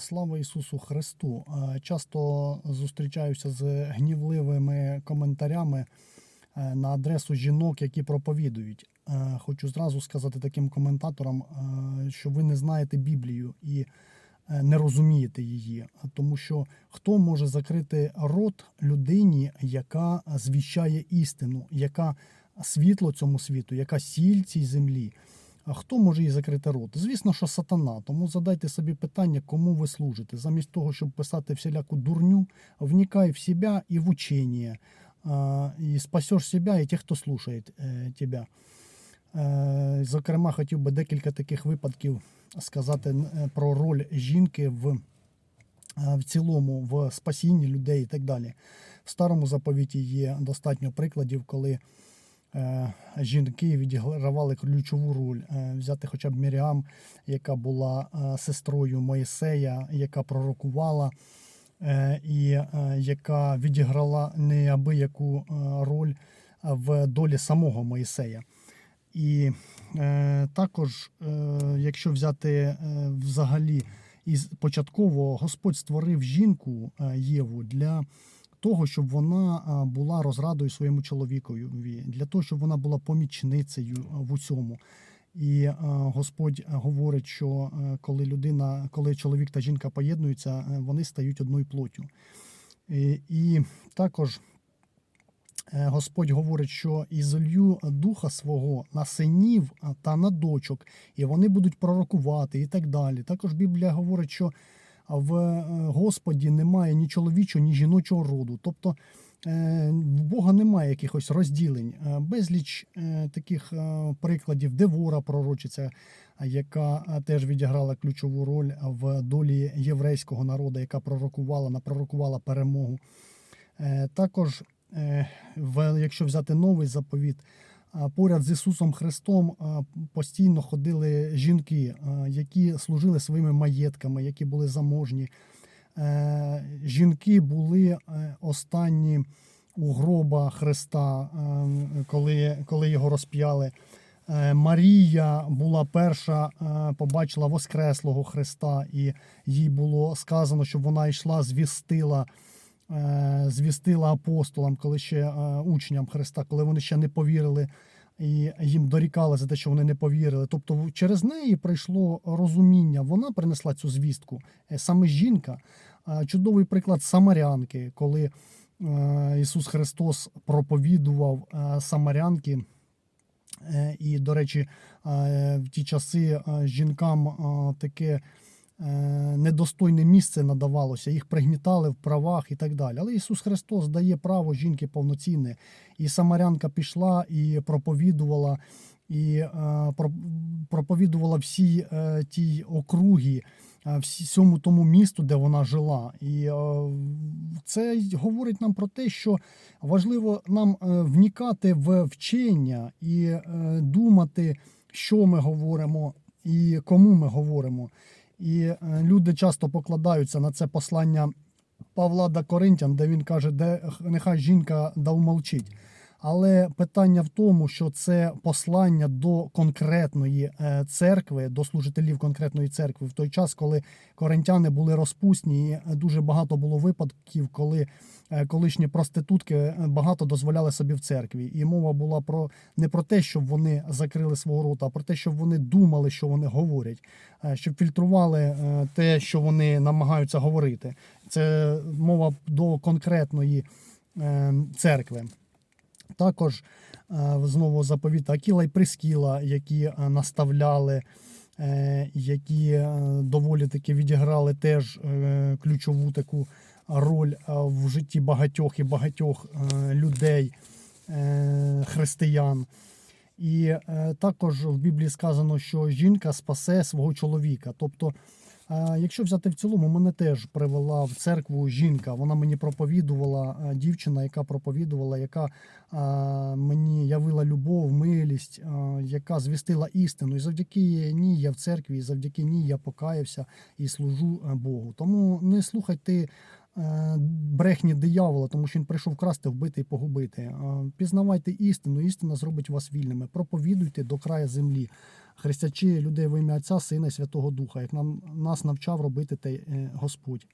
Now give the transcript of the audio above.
Слава Ісусу Христу! Часто зустрічаюся з гнівливими коментарями е, на адресу жінок, які проповідують. Е, Хочу зразу сказати таким коментаторам, е, що ви не знаєте Біблію і не розумієте її, тому що хто може закрити рот людині, яка звіщає істину, яка світло цьому світу, яка сіль цій землі. А хто може їй закрити рот? Звісно, що сатана. Тому задайте собі питання, кому ви служите. Замість того, щоб писати всіляку дурню, вникай в себе і в учення. І спасеш себе і тих, хто слушає е, тебе. Е, Зокрема, хотів би декілька таких випадків сказати е, про роль жінки в, в цілому, в спасінні людей і так далі. В старому заповіті є достатньо прикладів, коли жінки відігравали ключову роль. Е, Взяти хоча б Міріам, яка була е, сестрою Моїсея, яка пророкувала е, і е, яка відіграла неабияку е, роль в долі самого Моїсея. І е, також, е, якщо взяти е, взагалі із початково, Господь створив жінку е, Єву для того, щоб вона була розрадою своєму чоловікові, для того, щоб вона була помічницею в усьому. І Господь говорить, що е, коли людина, коли чоловік та жінка поєднуються, е, вони стають одною плоттю. І, і також Е, Господь говорить, що і золью духа свого на синів та на дочок, і вони будуть пророкувати і так далі. Також Біблія говорить, що в е, Господі немає ні чоловічого, ні жіночого роду. Тобто е, в Бога немає якихось розділень. Е, Безліч таких прикладів, Девора пророчиця, яка теж відіграла ключову роль в долі єврейського народу, яка пророкувала, напророкувала перемогу. Також якщо взяти новий заповіт, поряд з Ісусом Христом постійно ходили жінки, які служили своїми маєтками, які були заможні. Е, Жінки були е, останні у гроба Христа, е, коли, коли його розп'яли. Марія була перша, побачила Воскреслого Христа, і їй було сказано, щоб вона йшла, звістила звістила апостолам, коли ще е, учням Христа, коли вони ще не повірили і їм дорікали за те, що вони не повірили. Тобто через неї прийшло розуміння. Вона принесла цю звістку. Е, Саме жінка. Е, Чудовий приклад самарянки, коли е, Ісус Христос проповідував е, самарянки. Е, І, до речі, е, в ті часи е, жінкам е, таке е, недостойне місце надавалося, їх пригнітали в правах і так далі. Але Ісус Христос дає право жінки повноцінне. І Самарянка пішла і проповідувала, і е, про- проповідувала всій е, тій округі, е, всьому тому місту, де вона жила. І е, це говорить нам про те, що важливо нам е, вникати в вчення і е, думати, що ми говоримо і кому ми говоримо. І е, люди часто покладаються на це послання Павла до Коринтян, де він каже, де нехай жінка да умолчить. Але питання в тому, що це послання до конкретної е, церкви, до служителів конкретної церкви в той час, коли коринтяни були розпусні, і е, дуже багато було випадків, коли е, колишні проститутки багато дозволяли собі в церкві. І мова була про не про те, щоб вони закрили свого рота, а про те, щоб вони думали, що вони говорять, щоб фільтрували те, що вони намагаються говорити. Це мова до конкретної церкви. Також е, знову заповіт Акіла і Прискіла, які е, наставляли, е, які доволі таки відіграли теж ключову таку роль в житті багатьох і багатьох людей, християн. І також в Біблії сказано, що жінка спасе свого чоловіка. Тобто, якщо взяти в цілому, мене теж привела в церкву жінка. Вона мені проповідувала, дівчина, яка проповідувала, яка мені явила любов, милість, яка звістила істину. І завдяки ній я в церкві, і завдяки ній я покаявся і служу Богу. Тому не слухайте брехні диявола, тому що він прийшов красти, вбити і погубити. Е, Пізнавайте істину, істина зробить вас вільними. Проповідуйте до краю землі, хрестячи людей в ім'я Отця, Сина і Святого Духа, як нам нас навчав робити те е, Господь.